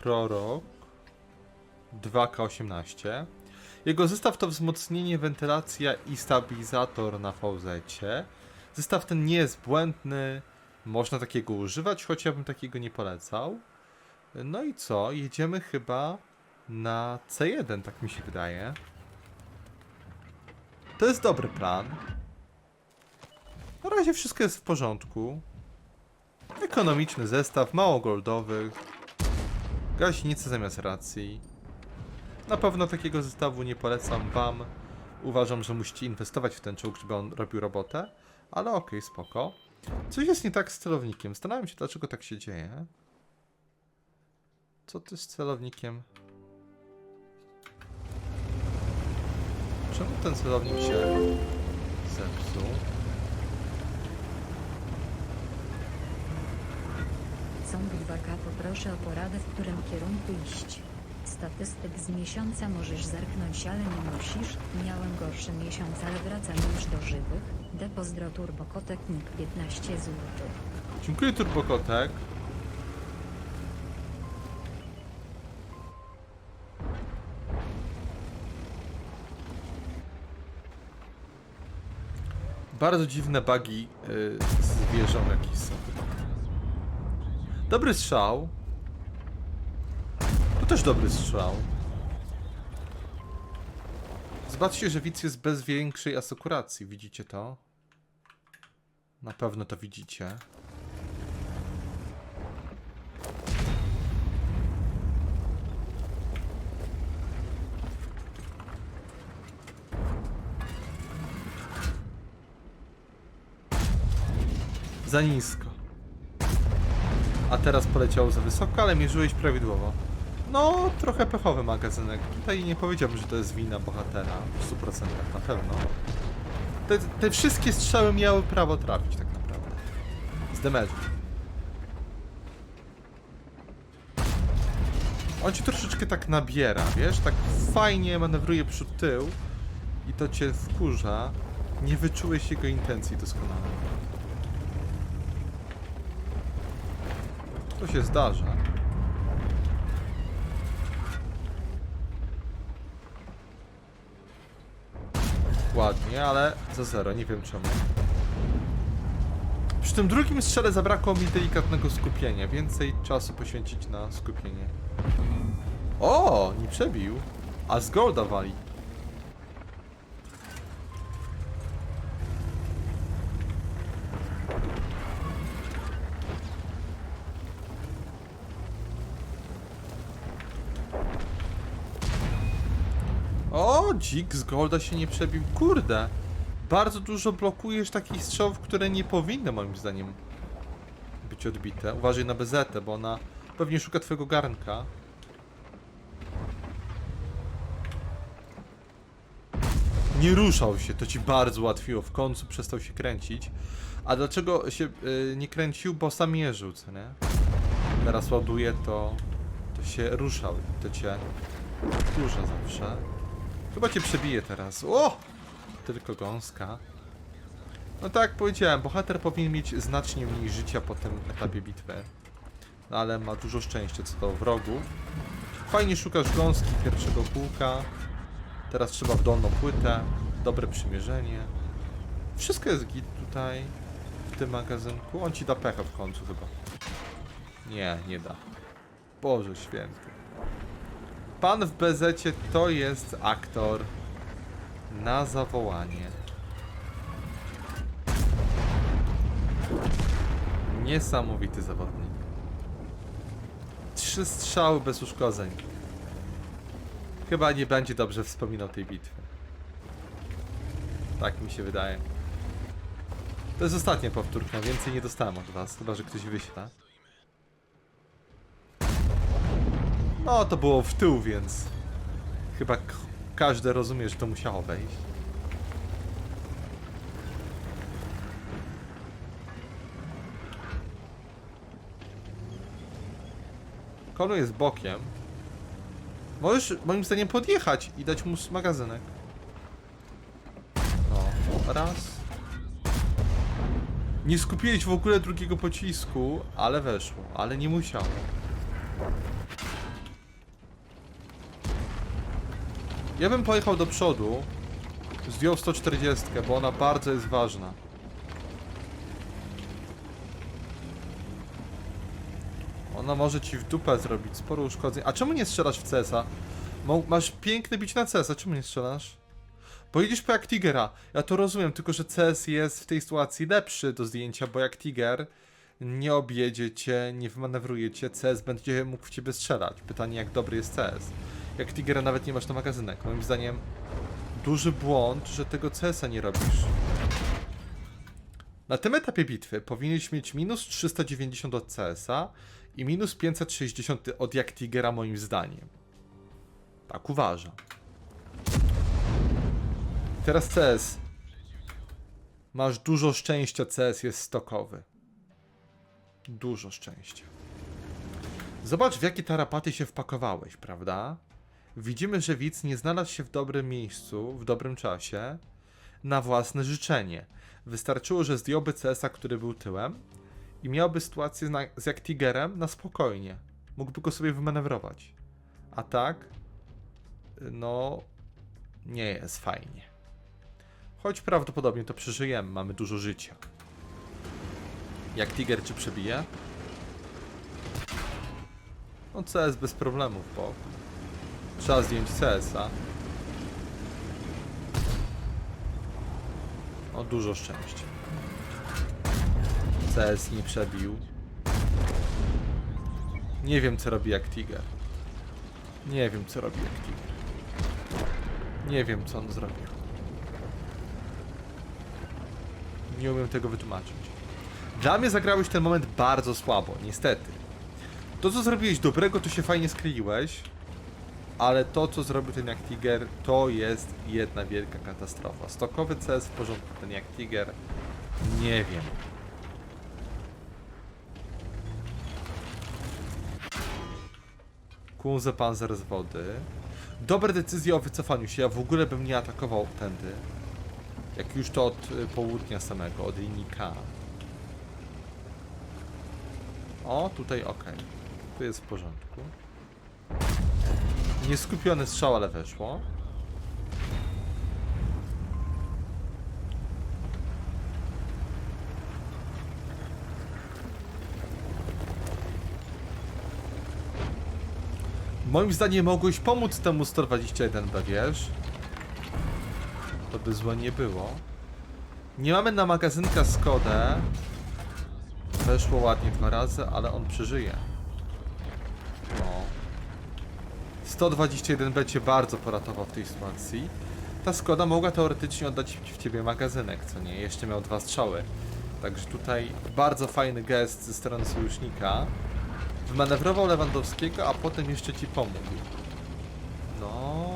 prorok 2K18. Jego zestaw to wzmocnienie, wentylacja i stabilizator na VZ. Zestaw ten nie jest błędny, można takiego używać, choć ja bym takiego nie polecał. No i co? Jedziemy chyba na C1, tak mi się wydaje. To jest dobry plan. Na razie wszystko jest w porządku. Ekonomiczny zestaw, mało goldowych. Gaśnicy zamiast racji. Na pewno takiego zestawu nie polecam wam. Uważam, że musicie inwestować w ten czołg, żeby on robił robotę. Ale okej, spoko. Coś jest nie tak z celownikiem. Zastanawiam się, dlaczego tak się dzieje. Co ty z celownikiem? Czemu ten celownik się zepsuł? Zombie Baka poproszę o poradę, w którym kierunku iść. Statystyk z miesiąca możesz zerknąć, ale nie musisz. Miałem gorszy miesiąc, ale wracam już do żywych. De pozdro turbokotek nick 15 zł. Dziękuję Turbokotek. Bardzo dziwne bugi y, zwierząt jakieś są. Dobry strzał. To też dobry strzał. Zobaczcie, że widz jest bez większej asekuracji. Widzicie to? Na pewno to widzicie. Za nisko. A teraz poleciał za wysoko, ale mierzyłeś prawidłowo. No, trochę pechowy magazynek. Tutaj nie powiedziałbym, że to jest wina bohatera w 100% na pewno. Te, te wszystkie strzały miały prawo trafić tak naprawdę. Z damage'u. On ci troszeczkę tak nabiera, wiesz? Tak fajnie manewruje przód tył i to cię wkurza. Nie wyczułeś jego intencji doskonale. To się zdarza. Ładnie, ale za zero, nie wiem czemu. Przy tym drugim strzale zabrakło mi delikatnego skupienia. Więcej czasu poświęcić na skupienie. O, nie przebił. A z golda wali. Dzik z golda się nie przebił. Kurde. Bardzo dużo blokujesz takich strzałów, które nie powinny moim zdaniem być odbite. Uważaj na bezetę, bo ona pewnie szuka twojego garnka. Nie ruszał się, to ci bardzo ułatwiło. W końcu przestał się kręcić. A dlaczego się y, nie kręcił? Bo sam mierzył, co nie? Teraz ładuje, to, to się ruszał. To cię wkurza zawsze. Chyba cię przebije teraz. O! Tylko gąska. No tak powiedziałem, bohater powinien mieć znacznie mniej życia po tym etapie bitwy. No ale ma dużo szczęścia co do wrogów. Fajnie szukasz gąski pierwszego kółka. Teraz trzeba w dolną płytę. Dobre przymierzenie. Wszystko jest git tutaj. W tym magazynku. On ci da pecha w końcu chyba. Nie, nie da. Boże święty. Pan w bezecie to jest aktor na zawołanie. Niesamowity zawodnik. Trzy strzały bez uszkodzeń. Chyba nie będzie dobrze wspominał tej bitwy. Tak mi się wydaje. To jest ostatnia powtórka, więcej nie dostałem od was, chyba że ktoś wyśle. No, to było w tył, więc chyba każdy rozumie, że to musiało wejść. Konu jest bokiem. Możesz moim zdaniem podjechać i dać mu magazynek. No, raz. Nie skupiłeś w ogóle drugiego pocisku, ale weszło, ale nie musiało. Ja bym pojechał do przodu, zdjął 140, bo ona bardzo jest ważna. Ona może ci w dupę zrobić sporo uszkodzeń. A czemu nie strzelasz w? Mo- Masz piękny bić na CS-a, czemu nie strzelasz? Bo idziesz po jak Tigera. Ja to rozumiem, tylko że CS jest w tej sytuacji lepszy do zdjęcia, bo jak Tiger nie objedzie cię, nie wymanewruje cię, CS będzie mógł w ciebie strzelać. Pytanie, jak dobry jest CS. Jak Tigera nawet nie masz na magazynek. Moim zdaniem duży błąd, że tego CS-a nie robisz. Na tym etapie bitwy powinieneś mieć minus 390 od CS-a i minus 560 od jak Tigera moim zdaniem. Tak uważam. Teraz CS. Masz dużo szczęścia, CS jest stokowy. Dużo szczęścia. Zobacz, w jakie tarapaty się wpakowałeś, prawda? Widzimy, że widz nie znalazł się w dobrym miejscu, w dobrym czasie, na własne życzenie. Wystarczyło, że zdjąłby CS-a, który był tyłem i miałby sytuację na, z jak Tigerem na spokojnie. Mógłby go sobie wymanewrować. A tak, no, nie jest fajnie. Choć prawdopodobnie to przeżyjemy, mamy dużo życia. Jak Tiger czy przebije? No CS bez problemów, bo trzeba zdjąć CS-a. O, dużo szczęścia. CS nie przebił. Nie wiem co robi jak Tiger. Nie wiem co robi jak Tiger. Nie wiem co on zrobił. Nie umiem tego wytłumaczyć. Dla mnie zagrałeś ten moment bardzo słabo, niestety. To co zrobiłeś dobrego, to się fajnie skleiłeś, ale to co zrobił ten jak Tiger, to jest jedna wielka katastrofa. Stokowy CS w porządku, ten jak Tiger, nie wiem. Kunze Panzer z wody. Dobre decyzje o wycofaniu się. Ja w ogóle bym nie atakował tędy. Jak już to od y, południa samego, od linii K. O, tutaj ok. Tu jest w porządku. Nieskupiony strzał, ale weszło. Moim zdaniem mogłeś pomóc temu 121B, wiesz? To by złe nie było. Nie mamy na magazynka Skodę. Weszło ładnie dwa razy, ale on przeżyje. No. 121B cię bardzo poratował w tej sytuacji. Ta Skoda mogła teoretycznie oddać w ciebie magazynek, co nie? Jeszcze miał dwa strzały. Także tutaj bardzo fajny gest ze strony sojusznika. Wymanewrował Lewandowskiego, a potem jeszcze ci pomógł. No.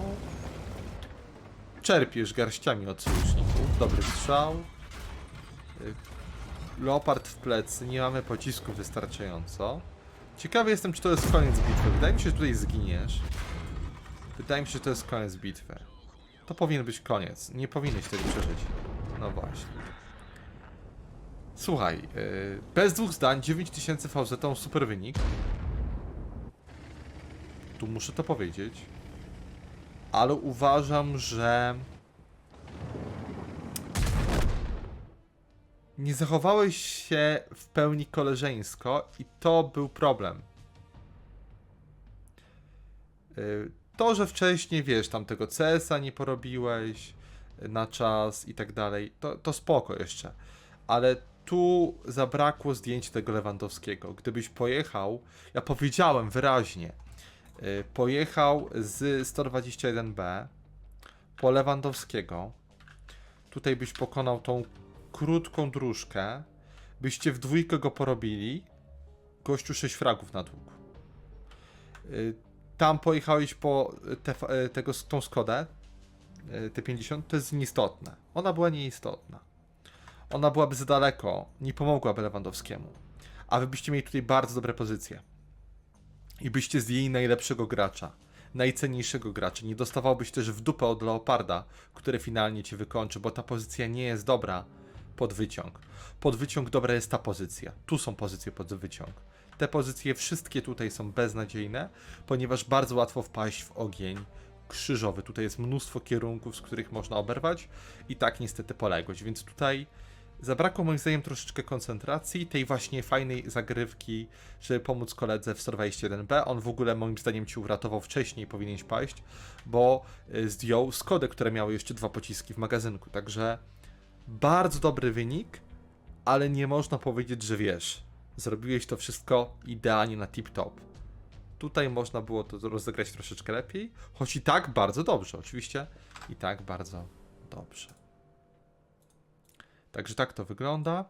Czerpiesz garściami od sojuszników. Dobry strzał. Y, Leopard w plecy. Nie mamy pocisków wystarczająco. Ciekawy jestem, czy to jest koniec bitwy. Wydaje mi się, że tutaj zginiesz. Wydaje mi się, że to jest koniec bitwy. To powinien być koniec. Nie powinieneś tego przeżyć. No właśnie. Słuchaj, yy, bez dwóch zdań 9000 VZ to super wynik. Tu muszę to powiedzieć. Ale uważam, że nie zachowałeś się w pełni koleżeńsko i to był problem. Yy, To, że wcześniej, wiesz, tam tego CS-a nie porobiłeś yy, na czas i tak dalej, to, to spoko jeszcze. Ale tu zabrakło zdjęć tego Lewandowskiego. Gdybyś pojechał, ja powiedziałem wyraźnie, yy, pojechał z 121B po Lewandowskiego, tutaj byś pokonał tą krótką dróżkę, byście w dwójkę go porobili, gościu 6 fragów na dług. Tam pojechałeś po te, y, tego, tą Skodę, y, T50, to jest nieistotne. Ona była nieistotna. Ona byłaby za daleko, nie pomogłaby Lewandowskiemu. A wy byście mieli tutaj bardzo dobre pozycje. I byście zdjęli najlepszego gracza, najcenniejszego gracza. Nie dostawałbyś też w dupę od Leoparda, który finalnie cię wykończy, bo ta pozycja nie jest dobra pod wyciąg. Pod wyciąg dobra jest ta pozycja. Tu są pozycje pod wyciąg. Te pozycje wszystkie tutaj są beznadziejne, ponieważ bardzo łatwo wpaść w ogień krzyżowy. Tutaj jest mnóstwo kierunków, z których można oberwać i tak niestety poległość, więc tutaj zabrakło moim zdaniem troszeczkę koncentracji, tej właśnie fajnej zagrywki, żeby pomóc koledze w 121B. On w ogóle moim zdaniem ci uratował wcześniej, powinieneś paść, bo y, zdjął Skodę, które miały jeszcze dwa pociski w magazynku, także bardzo dobry wynik, ale nie można powiedzieć, że wiesz, zrobiłeś to wszystko idealnie na tip-top. Tutaj można było to rozegrać troszeczkę lepiej, choć i tak bardzo dobrze, oczywiście, i tak bardzo dobrze. Także tak to wygląda.